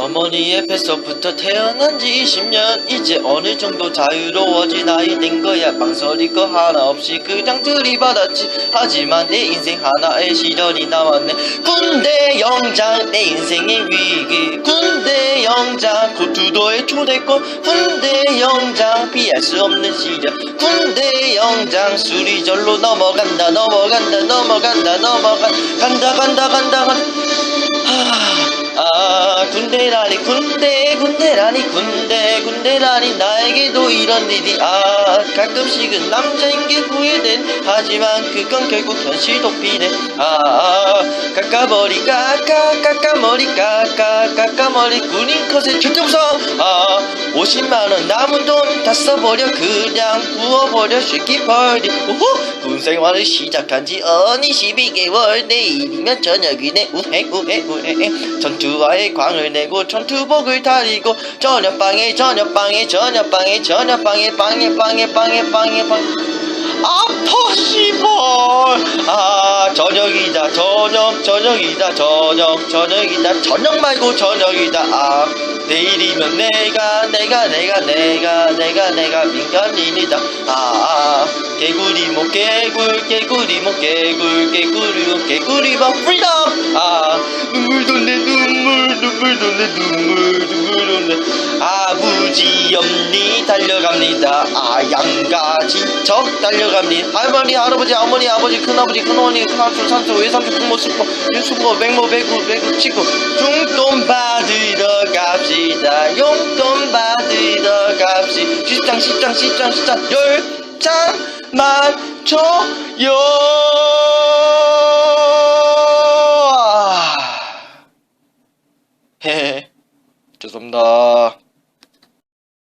어머니의 뱃속부터 태어난 지 20년. 이제 어느 정도 자유로워진 나이 된 거야. 망설일 거 하나 없이 그냥 들이받았지. 하지만 내 인생 하나의 시련이 남았네. 군대 영장 내 인생의 위기. 군대 영장 고투도의 초대권. 군대 영장 피할 수 없는 시련. 군대 영장 수리절로 넘어간다 넘어간다 넘어간다 넘어간다 간다 간다 간다 간다 아 군대라니 군대 군대라니 군대 군대라니 나에게도 이런 일이 아 가끔씩은 남자인 게 후회된 하지만 그건 결국 현실 도피네. 아 깎아머리 깎아 깎아머리 깎아 깎아머리 군인 절대 무서워 아 50만원 남은 돈 다 써버려. 그냥 부어버려. 쉽게 버리 오호 군생활을 시작한 지 어니 12개월. 내일이면 저녁이네. 우헤 우헤 우헤 전투화에 광을 내고 전투복을 다리고 저녁방에 저녁방에 저녁방에 저녁방에 방에 방에 방에 방에 방에. 아 저녁 저녁이다 저녁 저녁이다. 저녁 말고 저녁이다. 아 내일이면 내가 내가 내가 내가 내가 내가 민간인이다. 아, 아 개구리 목 개굴 개구리 목 개굴 개구리 목 개구리 목 프리덤 아 눈물 돈내 눈물 눈물 돈내 눈물 눈물 돈내 아버지 달려갑니다. 아 양가지 적 달려갑니다. 할머니 할아버지 어머니 아버지 큰아버지 큰어머니 큰아촌 산소 외삼촌 부모 스포 유수모 맹모 배구 배구 치고 용돈 받으러 갑시다. 용돈 받으러 갑시. 시장 시장 시장 시장. 열장 만 줘요. 아. 죄송합니다